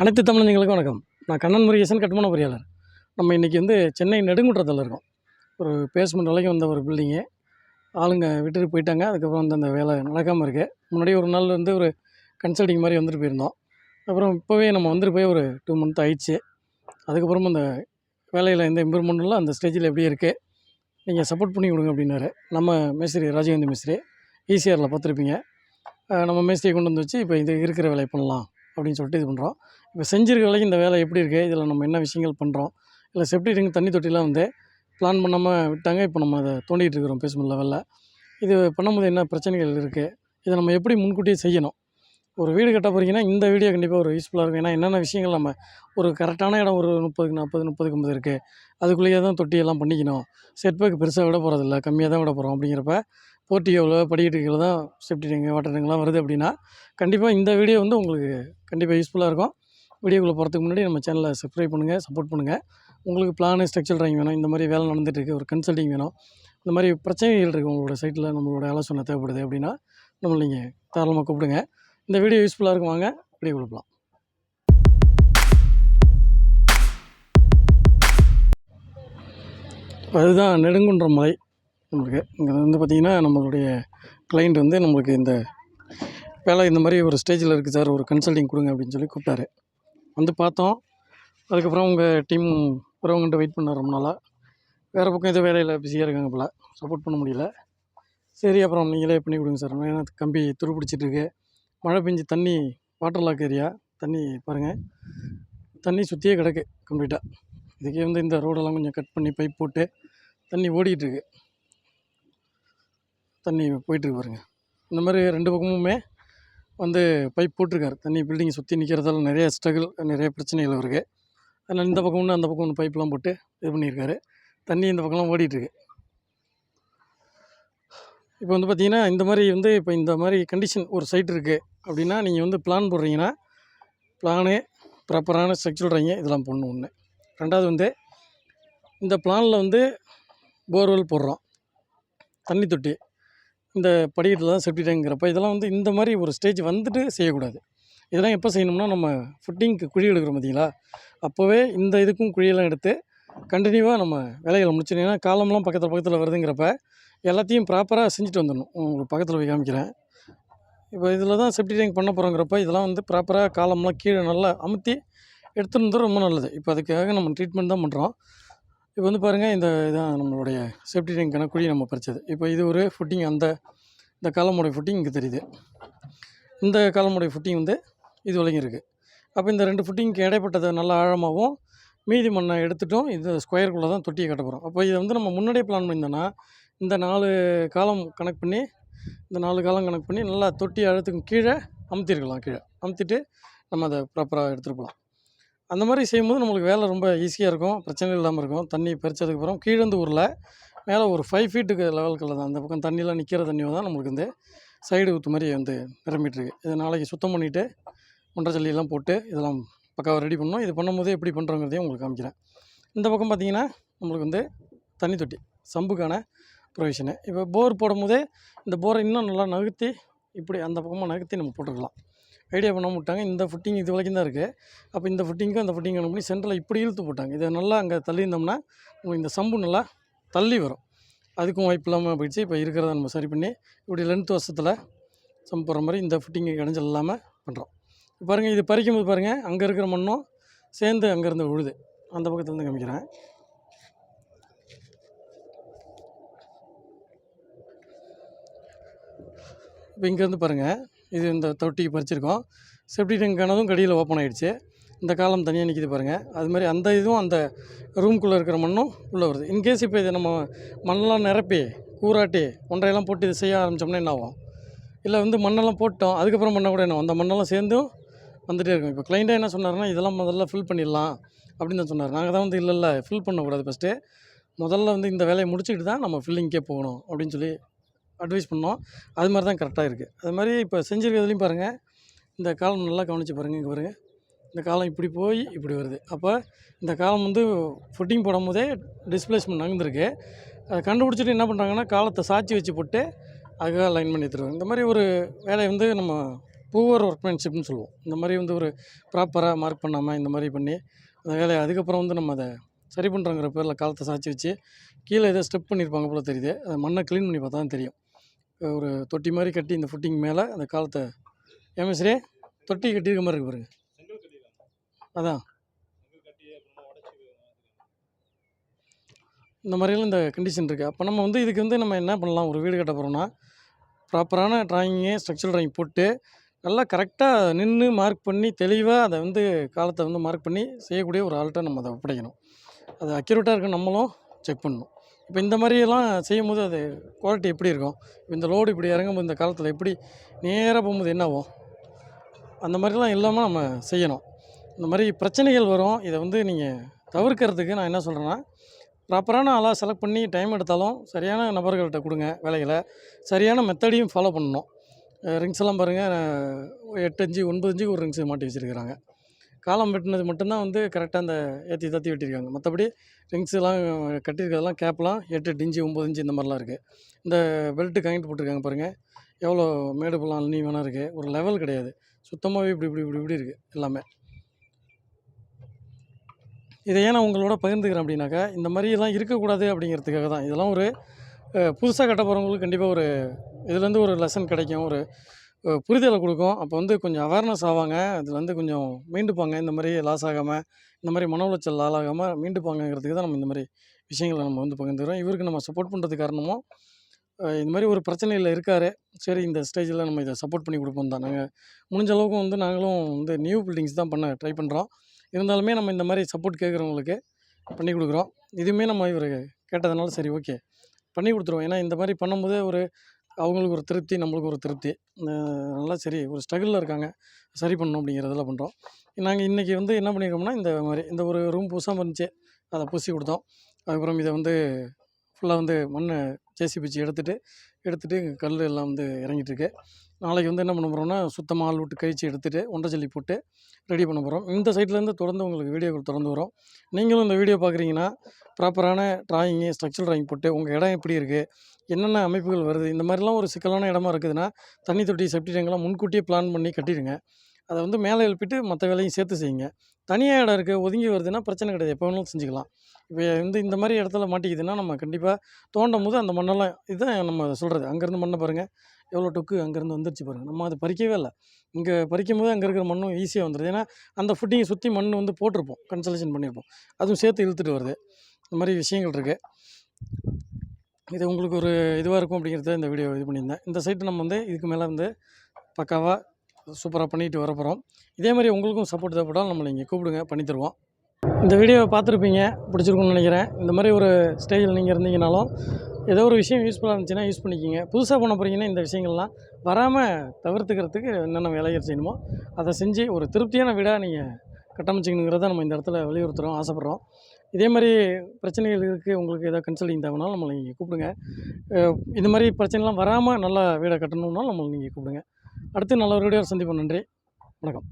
அனைத்து தமிழர்களுக்கும் வணக்கம். நான் கண்ணன் முருகேசன் கட்டுமான பொறியாளர். நம்ம இன்றைக்கி வந்து சென்னை நெடுங்குற்றத்தில் இருக்கோம். ஒரு பேஸ்மெண்ட் வரைக்கும் வந்த ஒரு பில்டிங்கு ஆளுங்க விட்டுட்டு போயிட்டாங்க. அதுக்கப்புறம் வந்து அந்த வேலை நடக்காமல் இருக்குது முன்னாடி ஒரு நாள் வந்து ஒரு கன்சல்டிங் மாதிரி வந்துட்டு போயிருந்தோம். அப்புறம் இப்போவே நம்ம வந்துட்டு போய் ஒரு டூ மந்த் ஆயிடுச்சு. அதுக்கப்புறமும் அந்த வேலையில் எந்த இம்ப்ரூவ்மெண்ட்டும் இல்லை. அந்த ஸ்டேஜில் எப்படி இருக்குது நீங்கள் சப்போர்ட் பண்ணி கொடுங்க அப்படின்னாரு. நம்ம மேஸ்திரி ராஜகேந்திர மேஸ்திரி. ஈசிஆரில் பார்த்துருப்பீங்க. நம்ம மேஸ்திரியை கொண்டு வந்து வச்சு இப்போ இது இருக்கிற வேலையை பண்ணலாம் அப்படின்னு சொல்லிட்டு இது பண்ணுறோம் இப்போ செஞ்சிருக்க வேலைக்கு இந்த வேலை எப்படி இருக்குது இதில் நம்ம என்ன விஷயங்கள் பண்ணுறோம் இல்லை செப்டி டேங்க் தண்ணி தொட்டிலாம் வந்து பிளான் பண்ணாமல் விட்டாங்க. இப்போ நம்ம அதை தோண்டிகிட்டு இருக்கிறோம் பேசும் லெவலில் இது பண்ணும்போது என்ன பிரச்சனைகள் இருக்குது இதை நம்ம எப்படி முன்கூட்டியே செய்யணும்? ஒரு வீடு கட்ட போகிறீங்கன்னா இந்த வீடியோ கண்டிப்பாக ஒரு யூஸ்ஃபுல்லாக இருக்கும். ஏன்னா என்னென்ன விஷயங்கள் நம்ம ஒரு கரெக்டான இடம் ஒரு முப்பதுக்கு நாற்பது முப்பதுக்கு ஐம்பது இருக்குது அதுக்குள்ளேயே தான் தொட்டியெல்லாம் பண்ணிக்கணும். செட்பேக் பெருசாக விட போகிறதில்ல கம்மியாக தான் விட போகிறோம் அப்படிங்கிறப்ப போர்ட்டியோவில் படிக்கட்டுகளில் தான் சேஃப்டி டேங்கு வாட்டர் டேங்க்லாம் வருது அப்படின்னா கண்டிப்பாக இந்த வீடியோ வந்து உங்களுக்கு கண்டிப்பாக யூஸ்ஃபுல்லாக இருக்கும். வீடியோக்குள்ளே போகிறதுக்கு முன்னாடி நம்ம சேனலை சப்ஸ்கிரைப் பண்ணுங்கள் சப்போர்ட் பண்ணுங்கள். உங்களுக்கு பிளானு ஸ்ட்ரக்சர் ட்ராயிங் வேணும் இந்த மாதிரி வேலை நடந்துகிட்ருக்கு ஒரு கன்சல்டிங் வேணும் இந்த மாதிரி பிரச்சனைகள் இருக்குது உங்களோட சைட்டில் நம்மளோட ஆலோசனை தேவைப்படுது அப்படின்னா நம்மளை நீங்கள் தாராளமாக கூப்பிடுங்க. இந்த வீடியோ யூஸ்ஃபுல்லாக இருக்கும் வாங்க வீடியோ கொடுக்கலாம் அதுதான் நெடுங்குன்ற மலை நம்மளுக்கு. இங்கே வந்து பார்த்திங்கன்னா நம்மளுடைய கிளைண்ட் வந்து நம்மளுக்கு இந்த வேலை இந்த மாதிரி ஒரு ஸ்டேஜில் இருக்குது சார் ஒரு கன்சல்டிங் கொடுங்க அப்படின்னு சொல்லி கூப்பிட்டாரு. வந்து பார்த்தோம். அதுக்கப்புறம் உங்கள் டீம் வரவங்கள்ட்ட வெயிட் பண்ண ரொம்ப நாளாக வேறு பக்கம் எதுவும் வேலையில் பிஸியாக இருக்காங்க போல். சப்போர்ட் பண்ண முடியல. சரி அப்புறம் நீங்களே பண்ணி கொடுங்க சார் ஏன்னா கம்பி துரு பிடிச்சிட்டுருக்கு மழை பெஞ்சு தண்ணி வாட்டர் லாக் ஏரியா. தண்ணி பாருங்கள் தண்ணி சுற்றியே கிடக்கு கம்ப்ளீட்டாக இதுக்கே வந்து இந்த ரோடெல்லாம் கொஞ்சம் கட் பண்ணி பைப் போட்டு தண்ணி ஓடிக்கிட்டு இருக்கு. தண்ணி போயிட்டுருக்கு பாருங்கள் இந்த மாதிரி ரெண்டு பக்கமுமே வந்து பைப் போட்டிருக்காரு. தண்ணி பில்டிங் சுற்றி நிற்கிறதால நிறைய ஸ்ட்ரகிள் நிறைய பிரச்சனைகள் இருக்குது அதனால் இந்த பக்கம் ஒன்று அந்த பக்கம் ஒன்று பைப்லாம் போட்டு இது பண்ணியிருக்காரு. தண்ணி இந்த பக்கம்லாம் ஓடிட்டுருக்கு. இப்போ வந்து பார்த்திங்கன்னா இந்த மாதிரி வந்து இப்போ இந்த மாதிரி கண்டிஷன் ஒரு சைட் இருக்குது அப்படின்னா நீங்கள் வந்து பிளான் போடுறீங்கன்னா பிளானு ப்ராப்பரான ஸ்ட்ரக்சர் ட்ராயிங்க இதெல்லாம் பண்ணணும் ஒன்று ரெண்டாவது வந்து இந்த பிளானில் வந்து போர்வெல் போடுறோம். தண்ணி தொட்டி. இந்த படிக்கட்டில் தான் செப்டி டேங்கிறப்ப இதெல்லாம் வந்து இந்த மாதிரி ஒரு ஸ்டேஜ் வந்துட்டு செய்யக்கூடாது. இதெல்லாம் எப்போ செய்யணும்னா நம்ம ஃபுட்டிங்க்கு குழி எடுக்கிறோம் பார்த்தீங்களா அப்போவே இந்த இதுக்கும் குழியெல்லாம் எடுத்து கண்டினியூவாக நம்ம வேலைகளை முடிச்சிடும் காலம்லாம் பக்கத்தில் பக்கத்தில் வருதுங்கிறப்ப எல்லாத்தையும் ப்ராப்பராக செஞ்சுட்டு வந்துடணும். உங்களுக்கு பக்கத்தில் போய் காமிக்கிறேன். இப்போ இதில் தான் செப்டி டேங்க் பண்ண போகிறோங்கிறப்ப இதெல்லாம் வந்து ப்ராப்பராக காலம்லாம் கீழே நல்லா அமுத்தி எடுத்துட்டு ரொம்ப நல்லது. இப்போ அதுக்காக நம்ம ட்ரீட்மெண்ட் தான் பண்ணுறோம் இப்போ வந்து பாருங்கள் இந்த இதான் நம்மளுடைய சேஃப்டி டேங்க் குழி நம்ம பறிச்சது. இப்போ இது ஒரு ஃபுட்டிங் அந்த இந்த காலமுடைய ஃபுட்டிங் இங்கே தெரியுது. இந்த காலமுடைய ஃபுட்டிங் வந்து இது வரைக்கும் இருக்குது அப்போ இந்த ரெண்டு ஃபுட்டிங்க்கு இடைப்பட்டதை நல்லா ஆழமாகவும் மீதி மண்ணை எடுத்துட்டோம் இது ஸ்கொயருக்குள்ளே தான் தொட்டியை கட்ட போகிறோம் அப்போ இதை வந்து நம்ம முன்னாடியே பிளான் பண்ணியிருந்தோன்னா இந்த நாலு காலம் கனெக்ட் பண்ணி இந்த நாலு காலம் கனெக்ட் பண்ணி நல்லா தொட்டி அழுத்துக்கும் கீழே அமுத்திருக்கலாம் கீழே. அமுத்திட்டு நம்ம அதை ப்ராப்பராக எடுத்துகிட்டு போகலாம். அந்த மாதிரி செய்யும்போது நம்மளுக்கு வேலை ரொம்ப ஈஸியாக இருக்கும். பிரச்சனை இல்லாமல் இருக்கும். தண்ணி பறிச்சதுக்கப்புறம் கீழேந்து ஊரில் மேலே ஒரு ஃபைவ் ஃபீட்டுக்கு லெவலுக்குள்ள தான். அந்த பக்கம் தண்ணியெலாம் நிற்கிற தண்ணியை தான் நம்மளுக்கு வந்து சைடு ஊற்று மாதிரி வந்து நிரம்பிட்டுருக்கு. இதை நாளைக்கு சுத்தம் பண்ணிவிட்டு மொண்டை போட்டு இதெல்லாம் பக்காவாக ரெடி பண்ணோம் இது பண்ணும்போது எப்படி பண்ணுறோங்கிறதையும் உங்களுக்கு காமிக்கிறேன். இந்த பக்கம் பார்த்தீங்கன்னா நம்மளுக்கு வந்து தண்ணி தொட்டி சம்புக்கான ப்ரொவிஷனு இப்போ போர் போடும்போதே இந்த போரை இன்னும் நல்லா நகர்த்தி இப்படி அந்த பக்கமாக நகர்த்தி நம்ம போட்டுக்கலாம். ஐடியா பண்ண விட்டாங்க. இந்த ஃபுட்டிங் இது வரைக்கும் தான் இருக்குது அப்போ இந்த ஃபுட்டிங்க்கும் அந்த ஃபுட்டிங் பண்ணி சென்டரில் இப்படி இழுத்து போட்டாங்க. இதை நல்லா அங்கே தள்ளியிருந்தோம்னா உங்களுக்கு இந்த சம்பு நல்லா தள்ளி வரும். அதுக்கும் வாய்ப்பு இல்லாமல் போயிடுச்சு. இப்போ இருக்கிறத நம்ம சரி பண்ணி இப்படி லென்த் வருஷத்தில் சம்பு போடுற மாதிரி இந்த ஃபுட்டிங்கு கிடைஞ்சல் இல்லாமல் பண்ணுறோம் இப்போ பாருங்கள் இது பறிக்கும் போது பாருங்கள் அங்கே இருக்கிற மண்ணும் சேர்ந்து அங்கேருந்து விழுது. அந்த பக்கத்துலேருந்து காமிக்கிறேன். இப்போ இங்கேருந்து பாருங்கள் இது இந்த தொட்டிக்கு பறிச்சிருக்கோம். செப்டி டேங்க் ஆனதும் கடியில் ஓப்பன் ஆகிடுச்சு இந்த காலம் தனியாக நிற்கிது பாருங்கள் அது மாதிரி அந்த இதுவும் அந்த ரூம்குள்ளே இருக்கிற மண்ணும் உள்ளே வருது. இன்கேஸ் இப்போ இதை நம்ம மண்ணெல்லாம் நிரப்பி கூராட்டி ஒன்றையெல்லாம் போட்டு இதை செய்ய ஆரம்பித்தோம்னா என்ன ஆகும்? இல்லை வந்து மண்ணெல்லாம் போட்டோம் அதுக்கப்புறம் பண்ண கூட என்ன அந்த மண்ணெல்லாம் சேர்ந்தும் வந்துகிட்டே இருக்கும். இப்போ கிளைண்ட்டாக என்ன சொன்னார்னா இதெல்லாம் முதல்ல ஃபில் பண்ணிடலாம் அப்படின்னு தான் சொன்னார். நாங்கள் தான் வந்து இல்லை இல்லை ஃபில் பண்ணக்கூடாது ஃபஸ்ட்டு முதல்ல வந்து இந்த வேலையை முடிச்சுக்கிட்டு தான் நம்ம ஃபில்லிங்கே போகணும் அப்படின்னு சொல்லி அட்வைஸ் பண்ணோம். அது மாதிரி தான் கரெக்டாக இருக்குது அது மாதிரி இப்போ செஞ்சுருக்கிறதுலையும் பாருங்கள் இந்த காலம் நல்லா கவனித்து பாருங்கள் இங்கே பாருங்கள் இந்த காலம் இப்படி போய் இப்படி வருது. அப்போ இந்த காலம் வந்து ஃபுட்டிங் போடும்போதே டிஸ்பிளேஸ்மெண்ட் நகர்ந்துருக்கு. அதை கண்டுபிடிச்சிட்டு என்ன பண்ணுறாங்கன்னா காலத்தை சாட்சி வச்சு போட்டு அதுக்காக லைன் பண்ணி தருவாங்க இந்த மாதிரி ஒரு வேலையை வந்து நம்ம பூவர் ஒர்க்மேன்ஷிப்னு சொல்லுவோம். இந்த மாதிரி வந்து ஒரு ப்ராப்பராக மார்க் பண்ணாமல் இந்த மாதிரி பண்ணி அந்த வேலையை அதுக்கப்புறம் வந்து நம்ம அதை சரி பண்ணுறோங்கிற பேரில் காலத்தை சாய்ச்சி வச்சு கீழே ஏதோ ஸ்டெப் பண்ணியிருப்பாங்க போல தெரியுது. அதை மண்ணை க்ளீன் பண்ணி பார்த்தா தான் தெரியும். ஒரு தொட்டி மாதிரி கட்டி இந்த ஃபுட்டிங் மேலே அந்த காலத்தை ஏமேஸ்ரே தொட்டி கட்டியிருக்க மாதிரி இருக்கு பாருங்க. அதான். இந்த மாதிரிலாம் இந்த கண்டிஷன் இருக்குது அப்போ நம்ம வந்து இதுக்கு வந்து நம்ம என்ன பண்ணலாம்? ஒரு வீடு கட்ட போகிறோம்னா ப்ராப்பரான ட்ராயிங்கு ஸ்ட்ரக்சர் ட்ராயிங் போட்டு நல்லா கரெக்டாக நின்று மார்க் பண்ணி தெளிவாக அதை வந்து காலத்தை வந்து மார்க் பண்ணி செய்யக்கூடிய ஒரு ஆள்கிட்ட நம்ம அதை ஒப்படைக்கணும். அது அக்யூரேட்டாக இருக்க நம்மளும் செக் பண்ணணும். இப்போ இந்த மாதிரியெல்லாம் செய்யும்போது அது குவாலிட்டி எப்படி இருக்கும்? இந்த லோடு இப்படி இறங்கும்போது இந்த காலத்தில் எப்படி நேராக போகும்போது என்ன ஆகும் அந்த மாதிரிலாம் இல்லாமல் நம்ம செய்யணும். இந்த மாதிரி பிரச்சனைகள் வரும். இதை வந்து நீங்கள் தவிர்க்கிறதுக்கு நான் என்ன சொல்கிறேன்னா ப்ராப்பரான ஆளாக செலக்ட் பண்ணி டைம் எடுத்தாலும் சரியான நபர்கள்ட்ட கொடுங்க வேலைகளை. சரியான மெத்தடையும் ஃபாலோ பண்ணணும். ரிங்ஸ் எல்லாம் பாருங்கள் எட்டு அஞ்சு ஒன்பது அஞ்சுக்கு ஒரு ரிங்ஸ் மாட்டி வச்சுருக்கிறாங்க. காலம் வெட்டினது மட்டும்தான் வந்து கரெக்டாக அந்த ஏற்றி தத்தி வெட்டியிருக்காங்க மற்றபடி ரிங்ஸ்லாம் கட்டியிருக்கிறதெல்லாம் கேப்லாம் எட்டு எட்டு ஒம்பது இன்ச்சு இந்த மாதிரிலாம் இருக்குது இந்த பெல்ட்டு கனெக்ட் போட்டிருக்காங்க பாருங்கள் எவ்வளோ மேடு பள்ளம் அள்ளி வேணா இருக்குது ஒரு லெவல் கிடையாது. சுத்தமாகவே இப்படி இப்படி இப்படி இப்படி இருக்குது எல்லாமே. இதை ஏன் நான் உங்களோட பகிர்ந்துக்கிறேன் அப்படின்னாக்கா இந்த மாதிரிலாம் இருக்கக்கூடாது அப்படிங்கிறதுக்காக தான். இதெல்லாம் ஒரு புதுசாக கட்ட போகிறவங்களுக்கு கண்டிப்பாக ஒரு இதுலேருந்து ஒரு லெசன் கிடைக்கும். ஒரு புரிதலை கொடுக்கும். அப்போ வந்து கொஞ்சம் அவேர்னஸ் ஆவாங்க. அதில் வந்து கொஞ்சம் மீண்டுப்பாங்க. இந்த மாதிரி லாஸ் ஆகாமல் இந்த மாதிரி மன உளைச்சல் ஆளாகாமல் மீண்டுப்பாங்கங்கிறதுக்கு தான் நம்ம இந்த மாதிரி விஷயங்களை நம்ம வந்து பகிர்ந்துக்கிறோம். இவருக்கு நம்ம சப்போர்ட் பண்ணுறது காரணமும் இந்த மாதிரி ஒரு பிரச்சனையில் இருக்கார். சரி இந்த ஸ்டேஜில் நம்ம இதை சப்போர்ட் பண்ணி கொடுப்போம் தான். நாங்கள் முடிஞ்ச அளவுக்கு வந்து நாங்களும் வந்து நியூ பில்டிங்ஸ் தான் பண்ண ட்ரை பண்ணுறோம் இருந்தாலுமே நம்ம இந்த மாதிரி சப்போர்ட் கேட்குறவங்களுக்கு பண்ணி கொடுக்குறோம். இதுவுமே நம்ம இவர் கேட்டதுனால சரி ஓகே பண்ணி கொடுத்துருவோம். ஏன்னா இந்த மாதிரி பண்ணும்போது ஒரு அவங்களுக்கு ஒரு திருப்தி நம்மளுக்கு ஒரு திருப்தி. நல்லா சரி ஒரு ஸ்ட்ரகிளில் இருக்காங்க. சரி பண்ணணும் அப்படிங்கிறதெல்லாம் பண்ணுறோம் நாங்கள் இன்றைக்கி வந்து என்ன பண்ணியிருக்கோம்னா இந்த மாதிரி இந்த ஒரு ரூம் புதுசாக இருந்துச்சு அதை பூசி கொடுத்தோம். அதுக்கப்புறம் இதை வந்து ஃபுல்லாக வந்து மண்ணை ஜேசி பிச்சு எடுத்துகிட்டு எடுத்துகிட்டு கல் எல்லாம் வந்து இறங்கிட்டுருக்கு. நாளைக்கு வந்து என்ன பண்ண போகிறோம்னா சுத்தமாக ஆள் விட்டு கழிச்சு எடுத்துகிட்டு ஒன்றை ஜல்லி போட்டு ரெடி பண்ண போகிறோம் இந்த சைட்லேருந்து தொடர்ந்து உங்களுக்கு வீடியோக்கள் தொடர்ந்து வரும். நீங்களும் இந்த வீடியோ பார்க்குறீங்கன்னா ப்ராப்பரான ட்ராயிங்கு ஸ்ட்ரக்சர் ட்ராயிங் போட்டு உங்கள் இடம் எப்படி இருக்குது என்னென்ன அமைப்புகள் வருது இந்த மாதிரிலாம் ஒரு சிக்கலான இடமா இருக்குதுன்னா தண்ணி தொட்டி செப்டி டேங்கெலாம் முன்கூட்டியே பிளான் பண்ணி கட்டிடுங்க. அதை வந்து மேலே எழுப்பிட்டு மற்ற வேலையும் சேர்த்து செய்யுங்க. தனியாக இடம் இருக்குது ஒதுங்கி வருதுன்னா பிரச்சனை கிடையாது. எப்போ வேணாலும் செஞ்சுக்கலாம். இப்போ வந்து இந்த மாதிரி இடத்துல மாட்டிக்குதுன்னா நம்ம கண்டிப்பாக தோண்டும் போது அந்த மண்ணெல்லாம் இதுதான் நம்ம சொல்கிறது அங்கேருந்து மண்ணை பாருங்கள் எவ்வளோ டொக்கு அங்கேருந்து வந்துருச்சு பாருங்கள் நம்ம அதை பறிக்கவே இல்லை. இங்கே பறிக்கும் போது அங்கே இருக்கிற மண்ணும் ஈஸியாக வந்துடுது ஏன்னா அந்த ஃபுட்டிங்கை சுற்றி மண் வந்து போட்டிருப்போம். கன்சலேஷன் பண்ணியிருப்போம். அதுவும் சேர்த்து இழுத்துட்டு வருது. இந்த மாதிரி விஷயங்கள் இருக்குது இது உங்களுக்கு ஒரு இதுவாக இருக்கும் அப்படிங்கிறத இந்த வீடியோ இது பண்ணியிருந்தேன். இந்த சைட்டு நம்ம வந்து இதுக்கு மேலே வந்து பக்காவாக சூப்பராக பண்ணிட்டு வர போகிறோம் இதே மாதிரி உங்களுக்கும் சப்போர்ட் தேவைப்பட்டாலும் நம்மளை இங்கே கூப்பிடுங்க பண்ணித்தருவோம் இந்த வீடியோவை பார்த்துருப்பீங்க பிடிச்சிருக்கும்னு நினைக்கிறேன். இந்த மாதிரி ஒரு ஸ்டேஜில் நீங்கள் இருந்தீங்கனாலும் ஏதோ ஒரு விஷயம் யூஸ்ஃபுல்லாக இருந்துச்சுன்னா யூஸ் பண்ணிக்கிங்க. புதுசாக பண்ண போகிறீங்கன்னா இந்த விஷயங்கள்லாம் வராமல் தவிர்த்துக்கிறதுக்கு என்னென்ன வேலைகள் செய்யணுமோ அதை செஞ்சு ஒரு திருப்தியான வீடாக நீங்கள் கட்டமைச்சிக்கணுங்கிறத நம்ம இந்த இடத்துல வலியுறுத்துகிறோம் ஆசைப்பட்றோம். இதே மாதிரி பிரச்சனைகள் இருக்குது உங்களுக்கு ஏதாவது கன்சல்டிங் தேவைனாலும் நம்மளை நீங்கள் கூப்பிடுங்க. இந்த மாதிரி பிரச்சனைலாம் வராமல் நல்லா வீடை கட்டணும்னாலும் நம்மளை நீங்கள் கூப்பிடுங்க. அடுத்து நல்ல ஒரு வீடியோ சந்திப்போம். நன்றி. வணக்கம்.